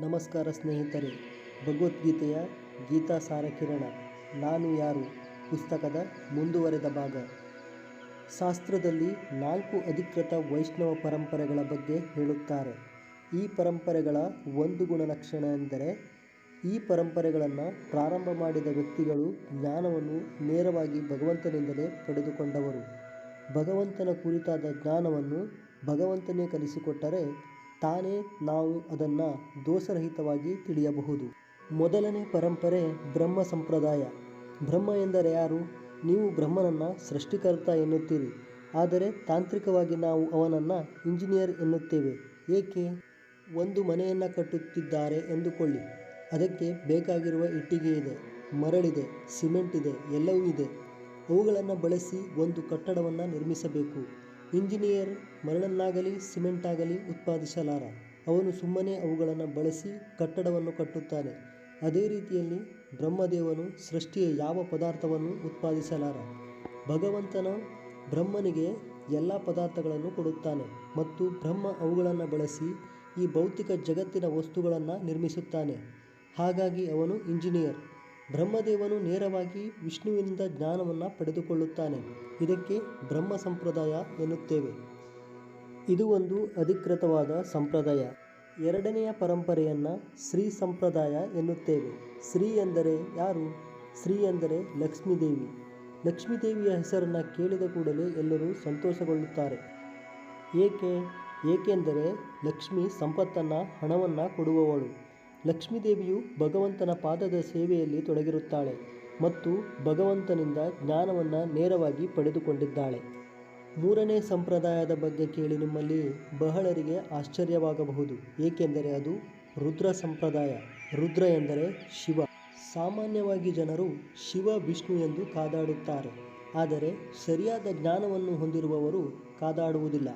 ನಮಸ್ಕಾರ ಸ್ನೇಹಿತರೆ. ಭಗವದ್ಗೀತೆಯ ಗೀತಾ ಸಾರ ಕಿರಣ ನಾನು ಯಾರು? ಪುಸ್ತಕದ ಮುಂದುವರೆದ ಭಾಗ. ಶಾಸ್ತ್ರದಲ್ಲಿ ನಾಲ್ಕು ಅಧಿಕೃತ ವೈಷ್ಣವ ಪರಂಪರೆಗಳ ಬಗ್ಗೆ ಹೇಳುತ್ತಾರೆ. ಈ ಪರಂಪರೆಗಳ ಒಂದು ಗುಣಲಕ್ಷಣ ಎಂದರೆ, ಈ ಪರಂಪರೆಗಳನ್ನು ಪ್ರಾರಂಭ ಮಾಡಿದ ವ್ಯಕ್ತಿಗಳು ಜ್ಞಾನವನ್ನು ನೇರವಾಗಿ ಭಗವಂತನಿಂದಲೇ ಪಡೆದುಕೊಂಡವರು. ಭಗವಂತನ ಕುರಿತಾದ ಜ್ಞಾನವನ್ನು ಭಗವಂತನೇ ಕಲಿಸಿಕೊಟ್ಟರೆ ತಾನೇ ನಾವು ಅದನ್ನು ದೋಷರಹಿತವಾಗಿ ತಿಳಿಯಬಹುದು. ಮೊದಲನೇ ಪರಂಪರೆ ಬ್ರಹ್ಮ ಸಂಪ್ರದಾಯ. ಬ್ರಹ್ಮ ಎಂದರೆ ಯಾರು? ನೀವು ಬ್ರಹ್ಮನನ್ನು ಸೃಷ್ಟಿಕರ್ತ ಎನ್ನುತ್ತೀರಿ. ಆದರೆ ತಾಂತ್ರಿಕವಾಗಿ ನಾವು ಅವನನ್ನು ಇಂಜಿನಿಯರ್ ಎನ್ನುತ್ತೇವೆ. ಏಕೆ? ಒಂದು ಮನೆಯನ್ನು ಕಟ್ಟುತ್ತಿದ್ದಾರೆ ಎಂದುಕೊಳ್ಳಿ. ಅದಕ್ಕೆ ಬೇಕಾಗಿರುವ ಇಟ್ಟಿಗೆ ಇದೆ, ಮರಳಿದೆ, ಸಿಮೆಂಟ್ ಇದೆ, ಎಲ್ಲವೂ ಇದೆ. ಅವುಗಳನ್ನು ಬಳಸಿ ಒಂದು ಕಟ್ಟಡವನ್ನು ನಿರ್ಮಿಸಬೇಕು. ಇಂಜಿನಿಯರ್ ಮರಳನ್ನಾಗಲಿ ಸಿಮೆಂಟ್ ಆಗಲಿ ಉತ್ಪಾದಿಸಲಾರ. ಅವನು ಸುಮ್ಮನೆ ಅವುಗಳನ್ನು ಬಳಸಿ ಕಟ್ಟಡವನ್ನು ಕಟ್ಟುತ್ತಾನೆ. ಅದೇ ರೀತಿಯಲ್ಲಿ ಬ್ರಹ್ಮದೇವನು ಸೃಷ್ಟಿಯ ಯಾವ ಪದಾರ್ಥವನ್ನು ಉತ್ಪಾದಿಸಲಾರ? ಭಗವಂತನ ಬ್ರಹ್ಮನಿಗೆ ಎಲ್ಲ ಪದಾರ್ಥಗಳನ್ನು ಕೊಡುತ್ತಾನೆ ಮತ್ತು ಬ್ರಹ್ಮ ಅವುಗಳನ್ನು ಬಳಸಿ ಈ ಭೌತಿಕ ಜಗತ್ತಿನ ವಸ್ತುಗಳನ್ನು ನಿರ್ಮಿಸುತ್ತಾನೆ. ಹಾಗಾಗಿ ಅವನು ಇಂಜಿನಿಯರ್. ಬ್ರಹ್ಮದೇವನು ನೇರವಾಗಿ ವಿಷ್ಣುವಿನಿಂದ ಜ್ಞಾನವನ್ನು ಪಡೆದುಕೊಳ್ಳುತ್ತಾನೆ. ಇದಕ್ಕೆ ಬ್ರಹ್ಮ ಸಂಪ್ರದಾಯ ಎನ್ನುತ್ತೇವೆ. ಇದು ಒಂದು ಅಧಿಕೃತವಾದ ಸಂಪ್ರದಾಯ. ಎರಡನೆಯ ಪರಂಪರೆಯನ್ನು ಶ್ರೀ ಸಂಪ್ರದಾಯ ಎನ್ನುತ್ತೇವೆ. ಶ್ರೀ ಎಂದರೆ ಯಾರು? ಶ್ರೀ ಎಂದರೆ ಲಕ್ಷ್ಮೀದೇವಿ. ಲಕ್ಷ್ಮೀದೇವಿಯ ಹೆಸರನ್ನು ಕೇಳಿದ ಕೂಡಲೇ ಎಲ್ಲರೂ ಸಂತೋಷಗೊಳ್ಳುತ್ತಾರೆ. ಏಕೆ? ಏಕೆಂದರೆ ಲಕ್ಷ್ಮಿ ಸಂಪತ್ತನ್ನು, ಹಣವನ್ನು ಕೊಡುವವಳು. ಲಕ್ಷ್ಮೀದೇವಿಯು ಭಗವಂತನ ಪಾದದ ಸೇವೆಯಲ್ಲಿ ತೊಡಗಿರುತ್ತಾಳೆ ಮತ್ತು ಭಗವಂತನಿಂದ ಜ್ಞಾನವನ್ನು ನೇರವಾಗಿ ಪಡೆದುಕೊಂಡಿದ್ದಾಳೆ. ಮೂರನೇ ಸಂಪ್ರದಾಯದ ಬಗ್ಗೆ ಕೇಳಿ ನಿಮ್ಮಲ್ಲಿ ಬಹಳರಿಗೆ ಆಶ್ಚರ್ಯವಾಗಬಹುದು. ಏಕೆಂದರೆ ಅದು ರುದ್ರ ಸಂಪ್ರದಾಯ. ರುದ್ರ ಎಂದರೆ ಶಿವ. ಸಾಮಾನ್ಯವಾಗಿ ಜನರು ಶಿವ, ವಿಷ್ಣು ಎಂದು ಕಾದಾಡುತ್ತಾರೆ. ಆದರೆ ಸರಿಯಾದ ಜ್ಞಾನವನ್ನು ಹೊಂದಿರುವವರು ಕಾದಾಡುವುದಿಲ್ಲ.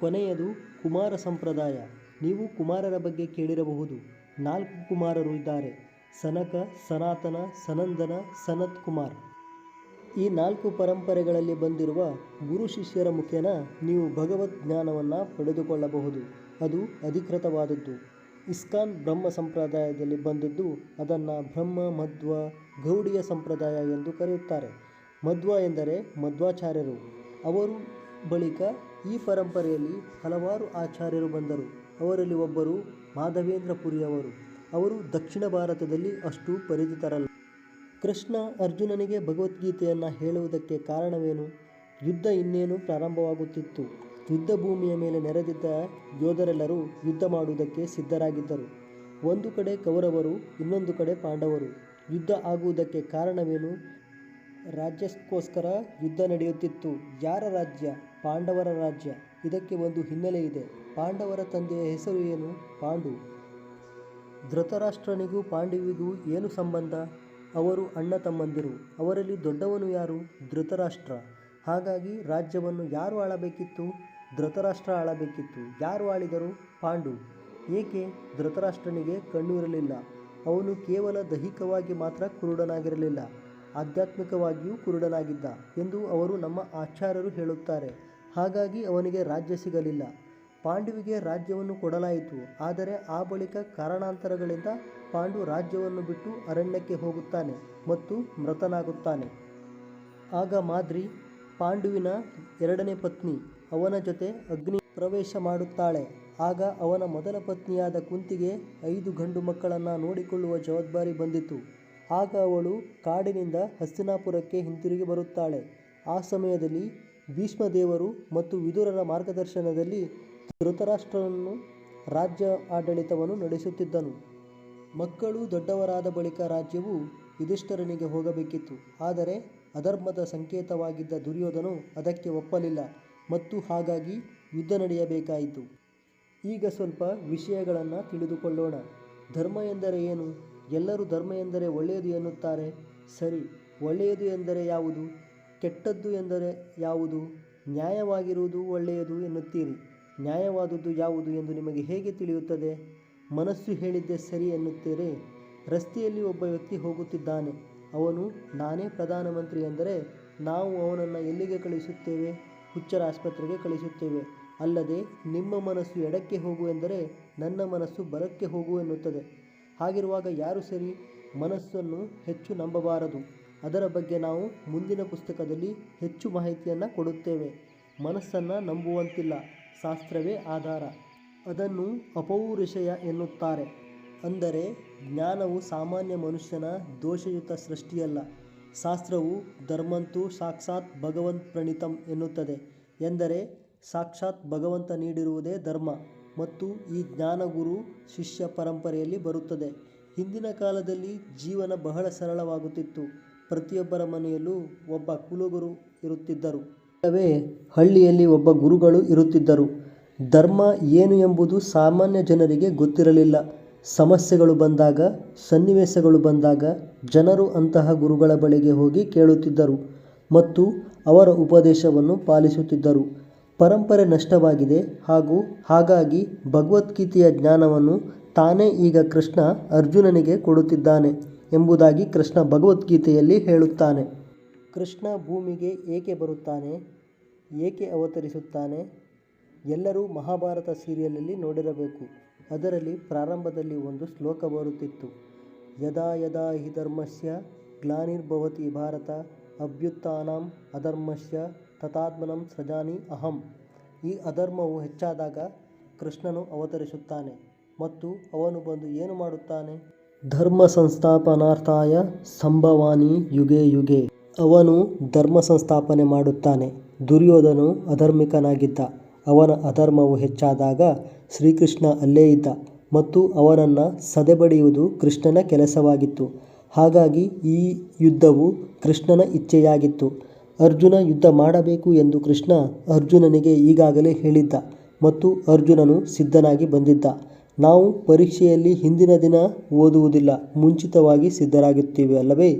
ಕೊನೆಯದು ಕುಮಾರ ಸಂಪ್ರದಾಯ. ನೀವು ಕುಮಾರರ ಬಗ್ಗೆ ಕೇಳಿರಬಹುದು. ನಾಲ್ಕು ಕುಮಾರರು ಇದ್ದಾರೆ. ಸನಕ, ಸನಾತನ, ಸನಂದನ, ಸನತ್ ಕುಮಾರ್. ಈ ನಾಲ್ಕು ಪರಂಪರೆಗಳಲ್ಲಿ ಬಂದಿರುವ ಗುರು ಶಿಷ್ಯರ ಮುಖೇನ ನೀವು ಭಗವದ್ ಜ್ಞಾನವನ್ನು ಪಡೆದುಕೊಳ್ಳಬಹುದು. ಅದು ಅಧಿಕೃತವಾದದ್ದು. ಇಸ್ಕಾನ್ ಬ್ರಹ್ಮ ಸಂಪ್ರದಾಯದಲ್ಲಿ ಬಂದದ್ದು ಅದನ್ನು ಬ್ರಹ್ಮ, ಮಧ್ವ, ಗೌಡಿಯ ಸಂಪ್ರದಾಯ ಎಂದು ಕರೆಯುತ್ತಾರೆ. ಮಧ್ವ ಎಂದರೆ ಮಧ್ವಾಚಾರ್ಯರು. ಅವರು ಬಳಿಕ ಈ ಪರಂಪರೆಯಲ್ಲಿ ಹಲವಾರು ಆಚಾರ್ಯರು ಬಂದರು. ಅವರಲ್ಲಿ ಒಬ್ಬರು ಮಾಧವೇಂದ್ರ ಪುರಿಯವರು ಅವರು ದಕ್ಷಿಣ ಭಾರತದಲ್ಲಿ ಅಷ್ಟು ಪರಿಚಿತರಲ್ಲ. ಕೃಷ್ಣ ಅರ್ಜುನನಿಗೆ ಭಗವದ್ಗೀತೆಯನ್ನು ಹೇಳುವುದಕ್ಕೆ ಕಾರಣವೇನು? ಯುದ್ಧ ಇನ್ನೇನು ಪ್ರಾರಂಭವಾಗುತ್ತಿತ್ತು. ಯುದ್ಧ ಭೂಮಿಯ ಮೇಲೆ ನೆರೆದಿದ್ದ ಯೋಧರೆಲ್ಲರೂ ಯುದ್ಧ ಮಾಡುವುದಕ್ಕೆ ಸಿದ್ಧರಾಗಿದ್ದರು. ಒಂದು ಕಡೆ ಕೌರವರು, ಇನ್ನೊಂದು ಕಡೆ ಪಾಂಡವರು. ಯುದ್ಧ ಆಗುವುದಕ್ಕೆ ಕಾರಣವೇನು? ರಾಜ್ಯಕ್ಕೋಸ್ಕರ ಯುದ್ಧ ನಡೆಯುತ್ತಿತ್ತು. ಯಾರ ರಾಜ್ಯ? ಪಾಂಡವರ ರಾಜ್ಯ. ಇದಕ್ಕೆ ಒಂದು ಹಿನ್ನೆಲೆ ಇದೆ. ಪಾಂಡವರ ತಂದೆಯ ಹೆಸರು ಏನು? ಪಾಂಡು. ಧೃತರಾಷ್ಟ್ರನಿಗೂ ಪಾಂಡವಿಗೂ ಏನು ಸಂಬಂಧ? ಅವರು ಅಣ್ಣ ತಮ್ಮಂದಿರು. ಅವರಲ್ಲಿ ದೊಡ್ಡವನು ಯಾರು? ಧೃತರಾಷ್ಟ್ರ. ಹಾಗಾಗಿ ರಾಜ್ಯವನ್ನು ಯಾರು ಆಳಬೇಕಿತ್ತು? ಧೃತರಾಷ್ಟ್ರ ಆಳಬೇಕಿತ್ತು. ಯಾರು ಆಳಿದರು? ಪಾಂಡು. ಏಕೆ? ಧೃತರಾಷ್ಟ್ರನಿಗೆ ಕಣ್ಣೂರಲಿಲ್ಲ ಅವನು ಕೇವಲ ದೈಹಿಕವಾಗಿ ಮಾತ್ರ ಕುರುಡನಾಗಿರಲಿಲ್ಲ. ಆಧ್ಯಾತ್ಮಿಕವಾಗಿಯೂ ಕುರುಡನಾಗಿದ್ದ ಎಂದು ಅವರು ನಮ್ಮ ಆಚಾರ್ಯರು ಹೇಳುತ್ತಾರೆ. ಹಾಗಾಗಿ ಅವನಿಗೆ ರಾಜ್ಯ ಸಿಗಲಿಲ್ಲ. ಪಾಂಡುವಿಗೆ ರಾಜ್ಯವನ್ನು ಕೊಡಲಾಯಿತು. ಆದರೆ ಆ ಬಳಿಕ ಕಾರಣಾಂತರಗಳಿಂದ ಪಾಂಡು ರಾಜ್ಯವನ್ನು ಬಿಟ್ಟು ಅರಣ್ಯಕ್ಕೆ ಹೋಗುತ್ತಾನೆ ಮತ್ತು ಮೃತನಾಗುತ್ತಾನೆ. ಆಗ ಮಾದ್ರಿ ಪಾಂಡುವಿನ ಎರಡನೇ ಪತ್ನಿ, ಅವನ ಜೊತೆ ಅಗ್ನಿ ಪ್ರವೇಶ ಮಾಡುತ್ತಾಳೆ. ಆಗ ಅವನ ಮೊದಲ ಪತ್ನಿಯಾದ ಕುಂತಿಗೆ ಐದು ಗಂಡು ಮಕ್ಕಳನ್ನು ನೋಡಿಕೊಳ್ಳುವ ಜವಾಬ್ದಾರಿ ಬಂದಿತು. ಆಗ ಅವಳು ಕಾಡಿನಿಂದ ಹಸ್ತಿನಾಪುರಕ್ಕೆ ಹಿಂತಿರುಗಿ ಬರುತ್ತಾಳೆ. ಆ ಸಮಯದಲ್ಲಿ ಭೀಷ್ಮದೇವರು ಮತ್ತು ವಿದುರರ ಮಾರ್ಗದರ್ಶನದಲ್ಲಿ ಧೃತರಾಷ್ಟ್ರನನ್ನು ರಾಜ್ಯ ಆಡಳಿತವನ್ನು ನಡೆಸುತ್ತಿದ್ದನು. ಮಕ್ಕಳು ದೊಡ್ಡವರಾದ ಬಳಿಕ ರಾಜ್ಯವು ಯುಧಿಷ್ಠರನಿಗೆ ಹೋಗಬೇಕಿತ್ತು. ಆದರೆ ಅಧರ್ಮದ ಸಂಕೇತವಾಗಿದ್ದ ದುರ್ಯೋಧನು ಅದಕ್ಕೆ ಒಪ್ಪಲಿಲ್ಲ ಮತ್ತು ಹಾಗಾಗಿ ಯುದ್ಧ ನಡೆಯಬೇಕಾಯಿತು. ಈಗ ಸ್ವಲ್ಪ ವಿಷಯಗಳನ್ನು ತಿಳಿದುಕೊಳ್ಳೋಣ. ಧರ್ಮ ಎಂದರೆ ಏನು? ಎಲ್ಲರೂ ಧರ್ಮ ಎಂದರೆ ಒಳ್ಳೆಯದು ಎನ್ನುತ್ತಾರೆ. ಸರಿ, ಒಳ್ಳೆಯದು ಎಂದರೆ ಯಾವುದು? ಕೆಟ್ಟದ್ದು ಎಂದರೆ ಯಾವುದು? ನ್ಯಾಯವಾಗಿರುವುದು ಒಳ್ಳೆಯದು ಎನ್ನುತ್ತೀರಿ. ನ್ಯಾಯವಾದುದು ಯಾವುದು ಎಂದು ನಿಮಗೆ ಹೇಗೆ ತಿಳಿಯುತ್ತದೆ? ಮನಸ್ಸು ಹೇಳಿದ್ದೆ ಸರಿ ಎನ್ನುತ್ತೀರಿ. ರಸ್ತೆಯಲ್ಲಿ ಒಬ್ಬ ವ್ಯಕ್ತಿ ಹೋಗುತ್ತಿದ್ದಾನೆ. ಅವನು, ನಾನೇ ಪ್ರಧಾನಮಂತ್ರಿ ಎಂದರೆ ನಾವು ಅವನನ್ನು ಎಲ್ಲಿಗೆ ಕಳಿಸುತ್ತೇವೆ ಹುಚ್ಚರ ಆಸ್ಪತ್ರೆಗೆ ಕಳಿಸುತ್ತೇವೆ ಅಲ್ಲದೆ, ನಿಮ್ಮ ಮನಸ್ಸು ಎಡಕ್ಕೆ ಹೋಗು ಎಂದರೆ ನನ್ನ ಮನಸ್ಸು ಬಲಕ್ಕೆ ಹೋಗು ಎನ್ನುತ್ತದೆ. ಹಾಗಿರುವಾಗ ಯಾರು ಸರಿ? ಮನಸ್ಸನ್ನು ಹೆಚ್ಚು ನಂಬಬಾರದು. ಅದರ ಬಗ್ಗೆ ನಾವು ಮುಂದಿನ ಪುಸ್ತಕದಲ್ಲಿ ಹೆಚ್ಚು ಮಾಹಿತಿಯನ್ನು ಕೊಡುತ್ತೇವೆ. ಮನಸ್ಸನ್ನು ನಂಬುವಂತಿಲ್ಲ. ಶಾಸ್ತ್ರವೇ ಆಧಾರ. ಅದನ್ನು ಅಪೌರುಷಯ ಎನ್ನುತ್ತಾರೆ. ಅಂದರೆ, ಜ್ಞಾನವು ಸಾಮಾನ್ಯ ಮನುಷ್ಯನ ದೋಷಯುತ ಸೃಷ್ಟಿಯಲ್ಲ. ಶಾಸ್ತ್ರವು ಧರ್ಮಂತು ಸಾಕ್ಷಾತ್ ಭಗವಂತ ಪ್ರಣೀತಂ ಎನ್ನುತ್ತದೆ. ಎಂದರೆ, ಸಾಕ್ಷಾತ್ ಭಗವಂತ ನೀಡಿರುವುದೇ ಧರ್ಮ ಮತ್ತು ಈ ಜ್ಞಾನಗುರು ಶಿಷ್ಯ ಪರಂಪರೆಯಲ್ಲಿ ಬರುತ್ತದೆ. ಹಿಂದಿನ ಕಾಲದಲ್ಲಿ ಜೀವನ ಬಹಳ ಸರಳವಾಗುತ್ತಿತ್ತು. ಪ್ರತಿಯೊಬ್ಬರ ಮನೆಯಲ್ಲೂ ಒಬ್ಬ ಕುಲಗುರು ಇರುತ್ತಿದ್ದರು. ಇಲ್ಲವೇ ಹಳ್ಳಿಯಲ್ಲಿ ಒಬ್ಬ ಗುರುಗಳು ಇರುತ್ತಿದ್ದರು. ಧರ್ಮ ಏನು ಎಂಬುದು ಸಾಮಾನ್ಯ ಜನರಿಗೆ ಗೊತ್ತಿರಲಿಲ್ಲ. ಸಮಸ್ಯೆಗಳು ಬಂದಾಗ, ಸನ್ನಿವೇಶಗಳು ಬಂದಾಗ ಜನರು ಅಂತಹ ಗುರುಗಳ ಬಳಿಗೆ ಹೋಗಿ ಕೇಳುತ್ತಿದ್ದರು ಮತ್ತು ಅವರ ಉಪದೇಶವನ್ನು ಪಾಲಿಸುತ್ತಿದ್ದರು. ಪರಂಪರೆ ನಷ್ಟವಾಗಿದೆ ಹಾಗೂ ಹಾಗಾಗಿ ಭಗವದ್ಗೀತೆಯ ಜ್ಞಾನವನ್ನು ತಾನೇ ಈಗ ಕೃಷ್ಣ ಅರ್ಜುನನಿಗೆ ಕೊಡುತ್ತಿದ್ದಾನೆ ಎಂಬುದಾಗಿ ಕೃಷ್ಣ ಭಗವದ್ಗೀತೆಯಲ್ಲಿ ಹೇಳುತ್ತಾನೆ. ಕೃಷ್ಣ ಭೂಮಿಗೆ ಏಕೆ ಬರುತ್ತಾನೆ? ಏಕೆ ಅವತರಿಸುತ್ತಾನೆ? ಎಲ್ಲರೂ ಮಹಾಭಾರತ ಸೀರಿಯಲಲ್ಲಿ ನೋಡಿರಬೇಕು. ಅದರಲ್ಲಿ ಪ್ರಾರಂಭದಲ್ಲಿ ಒಂದು ಶ್ಲೋಕ ಬರುತ್ತಿತ್ತು. ಯದಾ ಯದಾ ಹಿ ಧರ್ಮಸ್ಯ ಗ್ಲಾನಿರ್ಭವತಿ ಭಾರತ ಅಭ್ಯುತ್ಥಾನಂ ಅಧರ್ಮಸ್ಯ ತಥಾತ್ಮನಂ ಸೃಜಾನಿ ಅಹಂ. ಈ ಅಧರ್ಮವು ಹೆಚ್ಚಾದಾಗ ಕೃಷ್ಣನು ಅವತರಿಸುತ್ತಾನೆ ಮತ್ತು ಅವನು ಬಂದು ಏನು ಮಾಡುತ್ತಾನೆ? ಧರ್ಮ ಸಂಸ್ಥಾಪನಾರ್ಥಾಯ ಸಂಭವಾನಿ ಯುಗೆ ಯುಗೆ. ಅವನು ಧರ್ಮ ಸಂಸ್ಥಾಪನೆ ಮಾಡುತ್ತಾನೆ. ದುರ್ಯೋಧನು ಅಧರ್ಮಿಕನಾಗಿದ್ದ. ಅವನ ಅಧರ್ಮವು ಹೆಚ್ಚಾದಾಗ ಶ್ರೀಕೃಷ್ಣ ಅಲ್ಲೇ ಇದ್ದ ಮತ್ತು ಅವನನ್ನು ಸದೆಬಡಿಯುವುದು ಕೃಷ್ಣನ ಕೆಲಸವಾಗಿತ್ತು. ಹಾಗಾಗಿ ಈ ಯುದ್ಧವು ಕೃಷ್ಣನ ಇಚ್ಛೆಯಾಗಿತ್ತು. ಅರ್ಜುನ ಯುದ್ಧ ಮಾಡಬೇಕು ಎಂದು ಕೃಷ್ಣ ಅರ್ಜುನನಿಗೆ ಈಗಾಗಲೇ ಹೇಳಿದ್ದ ಮತ್ತು ಅರ್ಜುನನು ಸಿದ್ಧನಾಗಿ ಬಂದಿದ್ದ. ನಾವು ಪರೀಕ್ಷೆಯಲ್ಲಿ ಹಿಂದಿನ ದಿನ ಓದುವುದಿಲ್ಲ, ಮುಂಚಿತವಾಗಿ ಸಿದ್ಧರಾಗುತ್ತೀವಿ ಅಲ್ಲವೇ?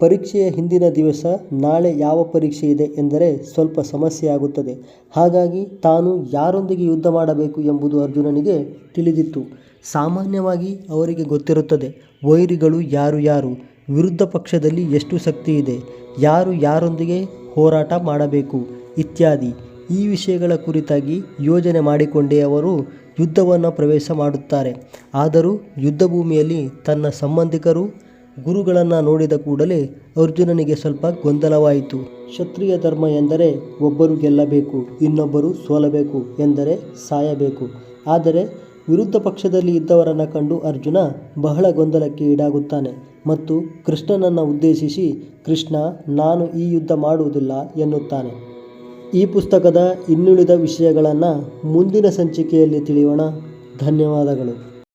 ಪರೀಕ್ಷೆಯ ಹಿಂದಿನ ದಿವಸ ನಾಳೆ ಯಾವ ಪರೀಕ್ಷೆ ಇದೆ ಎಂದರೆ ಸ್ವಲ್ಪ ಸಮಸ್ಯೆಯಾಗುತ್ತದೆ ಹಾಗಾಗಿ ತಾನು ಯಾರೊಂದಿಗೆ ಯುದ್ಧ ಮಾಡಬೇಕು ಎಂಬುದು ಅರ್ಜುನನಿಗೆ ತಿಳಿದಿತ್ತು. ಸಾಮಾನ್ಯವಾಗಿ ಅವರಿಗೆ ಗೊತ್ತಿರುತ್ತದೆ, ವೈರಿಗಳು ಯಾರು ಯಾರು, ವಿರುದ್ಧ ಪಕ್ಷದಲ್ಲಿ ಎಷ್ಟು ಶಕ್ತಿ ಇದೆ, ಯಾರು ಯಾರೊಂದಿಗೆ ಹೋರಾಟ ಮಾಡಬೇಕು ಇತ್ಯಾದಿ. ಈ ವಿಷಯಗಳ ಕುರಿತಾಗಿ ಯೋಜನೆ ಮಾಡಿಕೊಂಡೇ ಅವರು ಯುದ್ಧವನ್ನು ಪ್ರವೇಶ ಮಾಡುತ್ತಾರೆ. ಆದರೂ ಯುದ್ಧ ಭೂಮಿಯಲ್ಲಿ ತನ್ನ ಸಂಬಂಧಿಕರು ಗುರುಗಳನ್ನು ನೋಡಿದ ಕೂಡಲೇ ಅರ್ಜುನನಿಗೆ ಸ್ವಲ್ಪ ಗೊಂದಲವಾಯಿತು. ಕ್ಷತ್ರಿಯ ಧರ್ಮ ಎಂದರೆ ಒಬ್ಬರು ಗೆಲ್ಲಬೇಕು, ಇನ್ನೊಬ್ಬರು ಸೋಲಬೇಕು ಎಂದರೆ ಸಾಯಬೇಕು. ಆದರೆ ವಿರುದ್ಧ ಪಕ್ಷದಲ್ಲಿ ಇದ್ದವರನ್ನು ಕಂಡು ಅರ್ಜುನ ಬಹಳ ಗೊಂದಲಕ್ಕೆ ಈಡಾಗುತ್ತಾನೆ ಮತ್ತು ಕೃಷ್ಣನನ್ನು ಉದ್ದೇಶಿಸಿ, ಕೃಷ್ಣ, ನಾನು ಈ ಯುದ್ಧ ಮಾಡುವುದಿಲ್ಲ ಎನ್ನುತ್ತಾನೆ. ಈ ಪುಸ್ತಕದ ಇನ್ನುಳಿದ ವಿಷಯಗಳನ್ನು ಮುಂದಿನ ಸಂಚಿಕೆಯಲ್ಲಿ ತಿಳಿಯೋಣ. ಧನ್ಯವಾದಗಳು.